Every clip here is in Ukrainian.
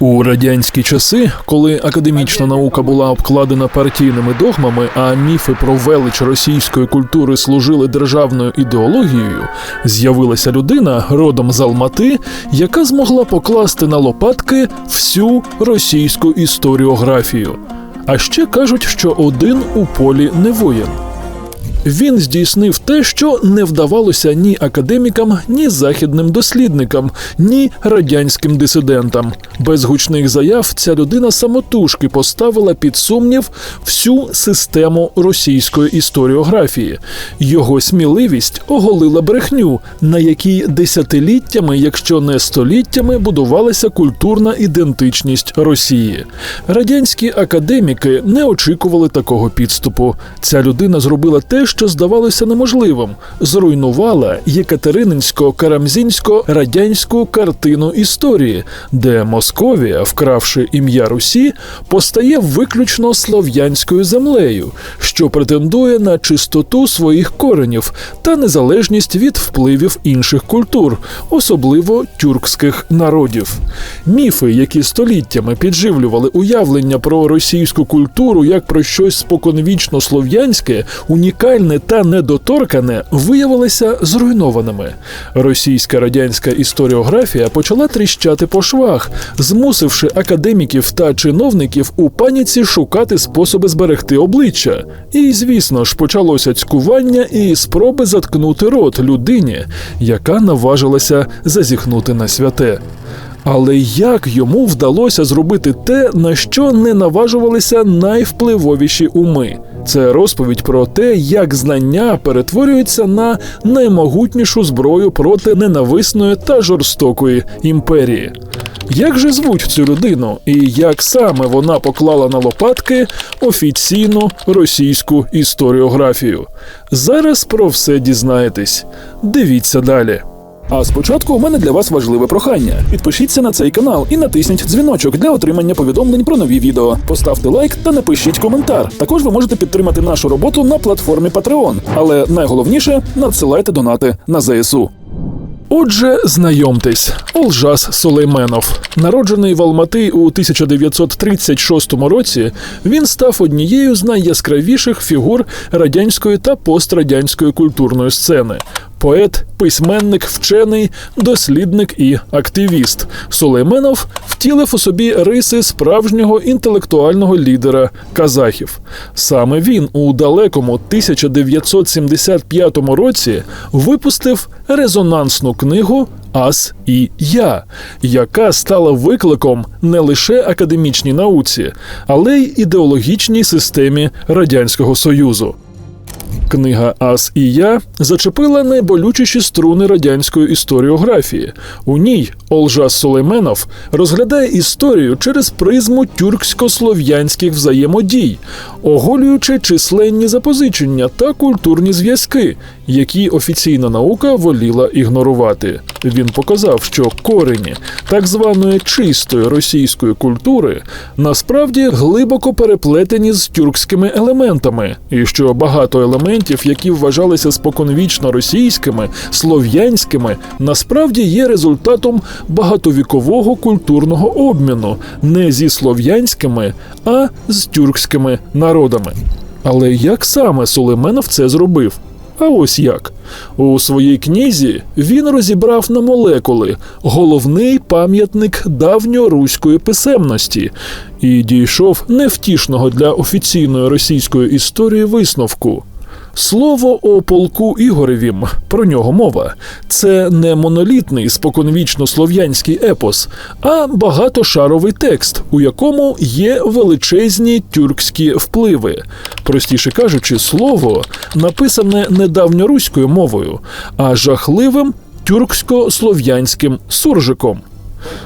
У радянські часи, коли академічна наука була обкладена партійними догмами, а міфи про велич російської культури служили державною ідеологією, з'явилася людина родом з Алмати, яка змогла покласти на лопатки всю російську історіографію. А ще кажуть, що один у полі не воїн. Він здійснив те, що не вдавалося ні академікам, ні західним дослідникам, ні радянським дисидентам. Без гучних заяв ця людина самотужки поставила під сумнів всю систему російської історіографії. Його сміливість оголила брехню, на якій десятиліттями, якщо не століттями, будувалася культурна ідентичність Росії. Радянські академіки не очікували такого підступу. Ця людина зробила те, що здавалося неможливим, зруйнувала Єкатерининсько-Карамзінсько-радянську картину історії, де Московія, вкравши ім'я Русі, постає виключно слов'янською землею, що претендує на чистоту своїх коренів та незалежність від впливів інших культур, особливо тюркських народів. Міфи, які століттями підживлювали уявлення про російську культуру як про щось споконвічно слов'янське, унікальне та недоторкане, виявилися зруйнованими. Російська радянська історіографія почала тріщати по швах, змусивши академіків та чиновників у паніці шукати способи зберегти обличчя. І, звісно ж, почалося цькування і спроби заткнути рот людині, яка наважилася зазіхнути на святе. Але як йому вдалося зробити те, на що не наважувалися найвпливовіші уми? Це розповідь про те, як знання перетворюються на наймогутнішу зброю проти ненависної та жорстокої імперії. Як же звуть цю людину, і як саме вона поклала на лопатки офіційну російську історіографію? Зараз про все дізнаєтесь. Дивіться далі. А спочатку у мене для вас важливе прохання. Підпишіться на цей канал і натисніть дзвіночок для отримання повідомлень про нові відео. Поставте лайк та напишіть коментар. Також ви можете підтримати нашу роботу на платформі Patreon. Але найголовніше надсилайте донати на ЗСУ. Отже, знайомтесь, Олжас Сулейменов. Народжений в Алмати у 1936 році, він став однією з найяскравіших фігур радянської та пострадянської культурної сцени. Поет, письменник, вчений, дослідник і активіст. Сулейменов втілив у собі риси справжнього інтелектуального лідера казахів. Саме він у далекому 1975 році випустив резонансну книгу Ас і Я, яка стала викликом не лише академічній науці, але й ідеологічній системі Радянського Союзу. Книга Ас і я зачепила найболючіші струни радянської історіографії. У ній Олжас Сулейменов розглядає історію через призму тюрксько-слов'янських взаємодій, оголюючи численні запозичення та культурні зв'язки, які офіційна наука воліла ігнорувати. Він показав, що корені так званої чистої російської культури насправді глибоко переплетені з тюркськими елементами, і що багато елементів, які вважалися споконвічно російськими, слов'янськими, насправді є результатом багатовікового культурного обміну не зі слов'янськими, а з тюркськими народами. Але як саме Сулейменов це зробив? А ось як. У своїй книзі він розібрав на молекули головний пам'ятник давньоруської писемності і дійшов невтішного для офіційної російської історії висновку. Слово о полку Ігоревім, про нього мова. Це не монолітний споконвічно слов'янський епос, а багатошаровий текст, у якому є величезні тюркські впливи. Простіше кажучи, слово написане не давньоруською мовою, а жахливим тюрксько-слов'янським суржиком.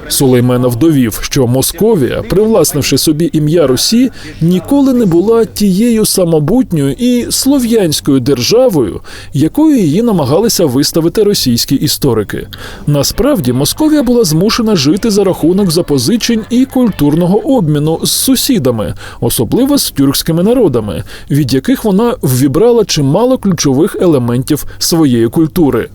Сулейменов довів, що Московія, привласнивши собі ім'я Русі, ніколи не була тією самобутньою і слов'янською державою, якою її намагалися виставити російські історики. Насправді, Московія була змушена жити за рахунок запозичень і культурного обміну з сусідами, особливо з тюркськими народами, від яких вона ввібрала чимало ключових елементів своєї культури.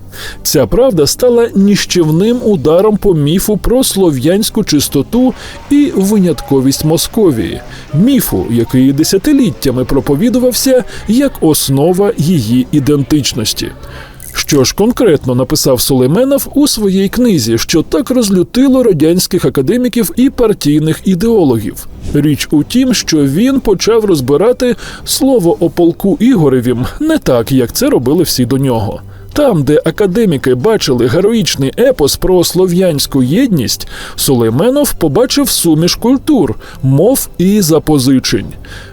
Ця правда стала ніщівним ударом по міфу про слов'янську чистоту і винятковість Московії, міфу, який десятиліттями проповідувався як основа її ідентичності. Що ж конкретно написав Сулейменов у своїй книзі, що так розлютило радянських академіків і партійних ідеологів? Річ у тім, що він почав розбирати слово о полку Ігоревім не так, як це робили всі до нього. Там, де академіки бачили героїчний епос про слов'янську єдність, Сулейменов побачив суміш культур, мов і запозичень.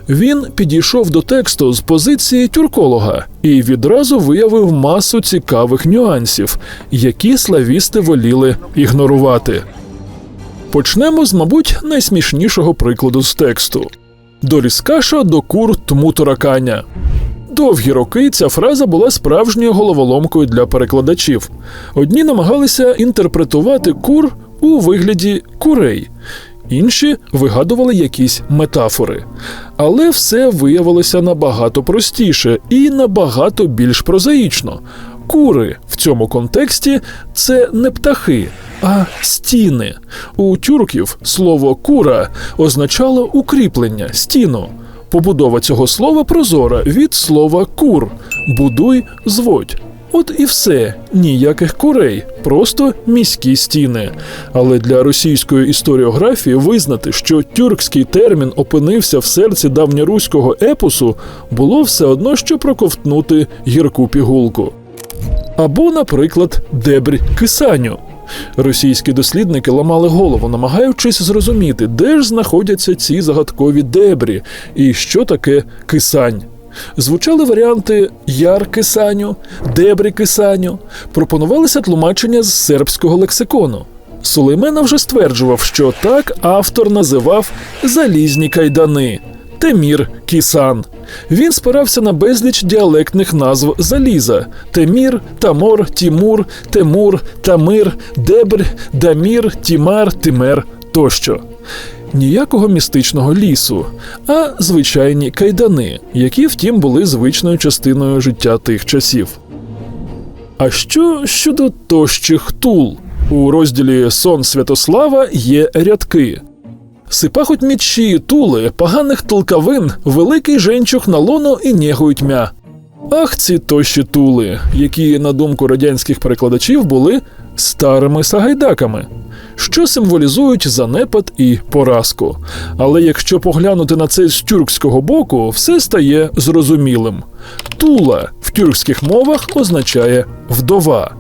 Він підійшов до тексту з позиції тюрколога і відразу виявив масу цікавих нюансів, які славісти воліли ігнорувати. Почнемо з, мабуть, найсмішнішого прикладу з тексту: до Ріскаша до кур тму тураканя. Довгі роки ця фраза була справжньою головоломкою для перекладачів. Одні намагалися інтерпретувати кур у вигляді курей, інші вигадували якісь метафори. Але все виявилося набагато простіше і набагато більш прозаїчно. Кури в цьому контексті це не птахи, а стіни. У тюрків слово кура означало укріплення, стіну. Побудова цього слова прозора від слова кур будуй, зводь. От і все, ніяких курей, просто міські стіни. Але для російської історіографії визнати, що тюркський термін опинився в серці давньоруського епосу, було все одно, що проковтнути гірку пігулку. Або, наприклад, дебрь кисаню. Російські дослідники ламали голову, намагаючись зрозуміти, де ж знаходяться ці загадкові дебрі і що таке кисань. Звучали варіанти яр кисаню, дебрі кисаню, пропонувалися тлумачення з сербського лексикону. Сулеймена вже стверджував, що так автор називав залізні кайдани. Темір Кісан. Він спирався на безліч діалектних назв заліза: Темір, Тамор, Тімур, Темур, Тамир, Дебр, Дамір, Тімар, Тимер тощо. Ніякого містичного лісу, а звичайні кайдани, які, втім, були звичною частиною життя тих часів. А що щодо тощих тул? У розділі Сон Святослава є рядки. Сипахуть мічі тули, поганих толкавин, великий женчух на лоно і нєгують мя. Ах, ці тощі тули, які, на думку радянських перекладачів, були старими сагайдаками, що символізують занепад і поразку. Але якщо поглянути на це з тюркського боку, все стає зрозумілим. Тула в тюркських мовах означає вдова.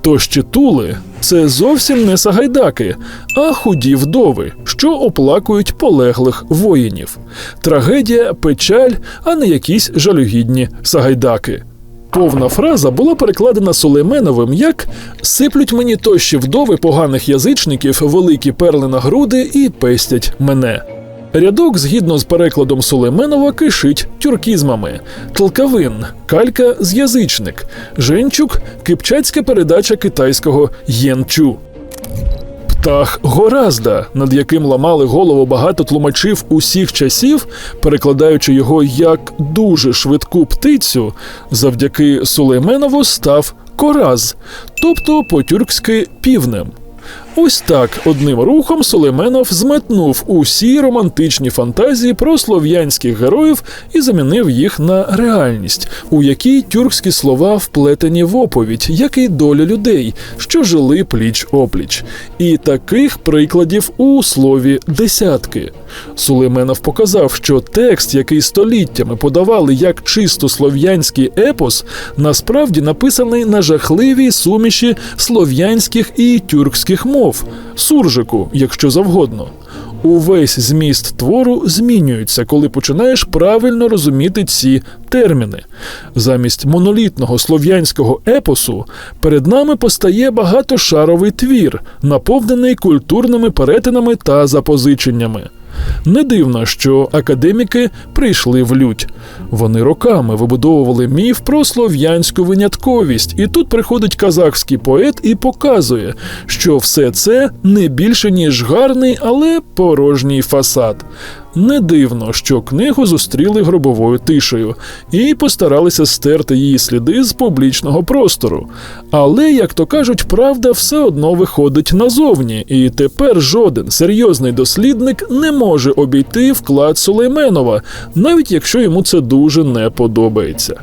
Тощі тули це зовсім не сагайдаки, а худі вдови, що оплакують полеглих воїнів. Трагедія, печаль, а не якісь жалюгідні сагайдаки. Повна фраза була перекладена Сулейменовим як сиплють мені тощі вдови поганих язичників, великі перли на груди і пестять мене. Рядок, згідно з перекладом Сулейменова, кишить тюркізмами: Тлкавин, калька з язичник, Женчук кипчацька передача китайського єнчу. Птах Горазда, над яким ламали голову багато тлумачів усіх часів, перекладаючи його як дуже швидку птицю, завдяки Сулейменову став Кораз, тобто по-тюркськи півнем. Ось так одним рухом Сулейменов зметнув усі романтичні фантазії про слов'янських героїв і замінив їх на реальність, у якій тюркські слова вплетені в оповідь, як і доля людей, що жили пліч опліч. І таких прикладів у слові десятки. Сулейменов показав, що текст, який століттями подавали як чисто слов'янський епос, насправді написаний на жахливій суміші слов'янських і тюркських мов суржику, якщо завгодно. Увесь зміст твору змінюється, коли починаєш правильно розуміти ці терміни. Замість монолітного слов'янського епосу перед нами постає багатошаровий твір, наповнений культурними перетинами та запозиченнями. Не дивно, що академіки прийшли в лють. Вони роками вибудовували міф про слов'янську винятковість, і тут приходить казахський поет і показує, що все це не більше ніж гарний, але порожній фасад. Не дивно, що книгу зустріли гробовою тишею і постаралися стерти її сліди з публічного простору. Але, як то кажуть, правда все одно виходить назовні, і тепер жоден серйозний дослідник не може обійти вклад Сулейменова, навіть якщо йому це дуже не подобається.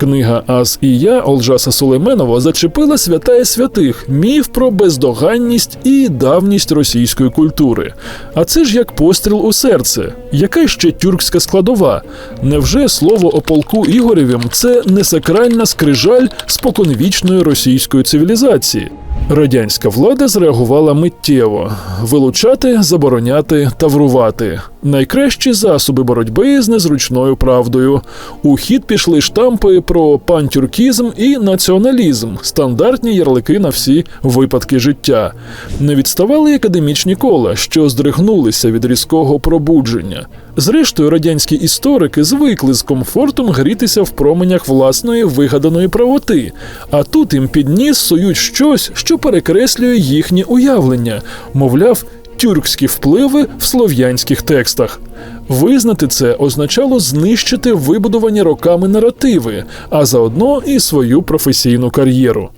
Книга Аз і я Олжаса Сулейменова зачепила святая святих міф про бездоганність і давність російської культури. А це ж як постріл у серце. Яка ще тюркська складова? Невже слово о полку Ігорєвім це не сакральна скрижаль споконвічної російської цивілізації? Радянська влада зреагувала миттєво: вилучати, забороняти, таврувати найкращі засоби боротьби з незручною правдою. У хід пішли штампи про пантюркізм і націоналізм, стандартні ярлики на всі випадки життя. Не відставали академічні кола, що здригнулися від різкого пробудження. Зрештою, радянські історики звикли з комфортом грітися в променях власної вигаданої правоти, а тут їм під ніс сують щось, що перекреслює їхні уявлення, мовляв, тюркські впливи в слов'янських текстах. Визнати це означало знищити вибудовані роками наративи, а заодно і свою професійну кар'єру.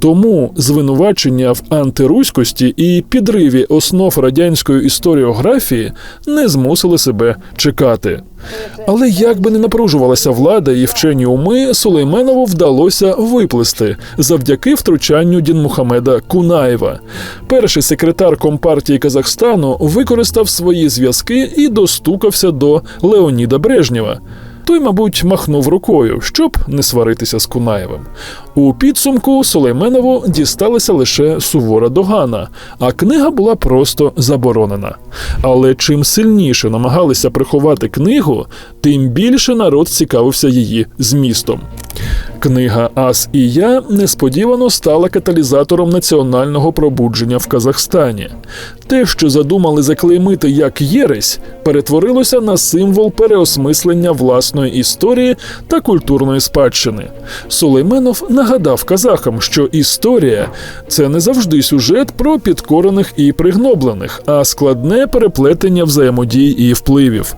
Тому звинувачення в антируськості і підриві основ радянської історіографії не змусили себе чекати. Але як би не напружувалася влада і вчені уми, Сулейменову вдалося виплисти завдяки втручанню Дінмухамеда Кунаєва. Перший секретар Компартії Казахстану використав свої зв'язки і достукався до Леоніда Брежнєва. Той, мабуть, махнув рукою, щоб не сваритися з Кунаєвим. У підсумку Сулейменову дісталася лише сувора догана, а книга була просто заборонена. Але чим сильніше намагалися приховати книгу, тим більше народ цікавився її змістом. Книга Ас і я несподівано стала каталізатором національного пробудження в Казахстані. Те, що задумали заклеймити як єресь, перетворилося на символ переосмислення власної історії та культурної спадщини. Сулейменов нагадав казахам, що історія це не завжди сюжет про підкорених і пригноблених, а складне переплетення взаємодій і впливів.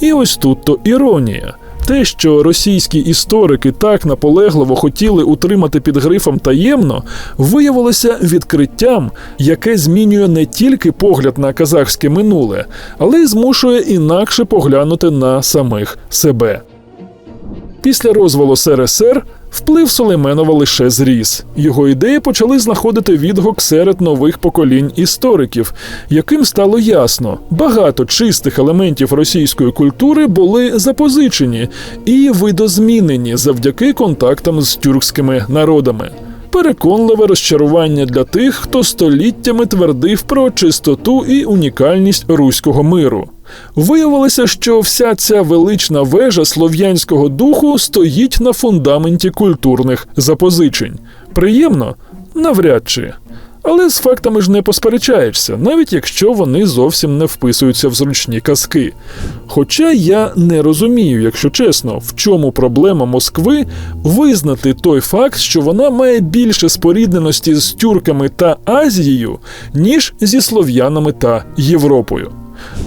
І ось тут то іронія. Те, що російські історики так наполегливо хотіли утримати під грифом таємно, виявилося відкриттям, яке змінює не тільки погляд на казахське минуле, але й змушує інакше поглянути на самих себе. Після розвалу СРСР вплив Солейменова лише зріс. Його ідеї почали знаходити відгук серед нових поколінь істориків, яким стало ясно, багато чистих елементів російської культури були запозичені і видозмінені завдяки контактам з тюркськими народами. Переконливе розчарування для тих, хто століттями твердив про чистоту і унікальність руського миру. Виявилося, що вся ця велична вежа слов'янського духу стоїть на фундаменті культурних запозичень. Приємно? Навряд чи. Але з фактами ж не посперечаєшся, навіть якщо вони зовсім не вписуються в зручні казки. Хоча я не розумію, якщо чесно, в чому проблема Москви визнати той факт, що вона має більше спорідненості з тюрками та Азією, ніж зі слов'янами та Європою.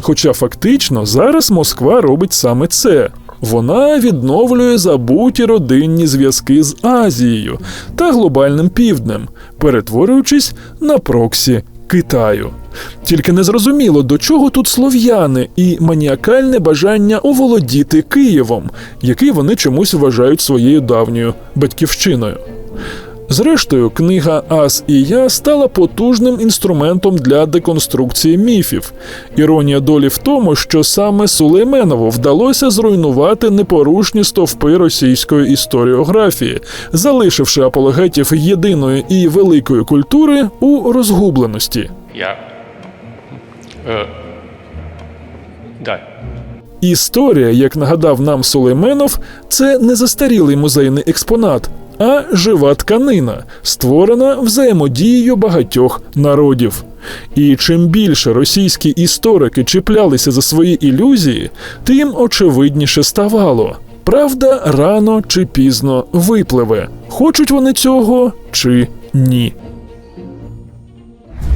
Хоча фактично зараз Москва робить саме це. Вона відновлює забуті родинні зв'язки з Азією та глобальним півднем, перетворюючись на проксі Китаю. Тільки незрозуміло, до чого тут слов'яни і маніакальне бажання оволодіти Києвом, який вони чомусь вважають своєю давньою батьківщиною. Зрештою, книга Ас і я стала потужним інструментом для деконструкції міфів. Іронія долі в тому, що саме Сулейменову вдалося зруйнувати непорушні стовпи російської історіографії, залишивши апологетів єдиної і великої культури у розгубленості. Я. Е, да. Історія, як нагадав нам Сулейменов, це не застарілий музейний експонат, а жива тканина, створена взаємодією багатьох народів. І чим більше російські історики чіплялися за свої ілюзії, тим очевидніше ставало. Правда рано чи пізно випливе, хочуть вони цього чи ні.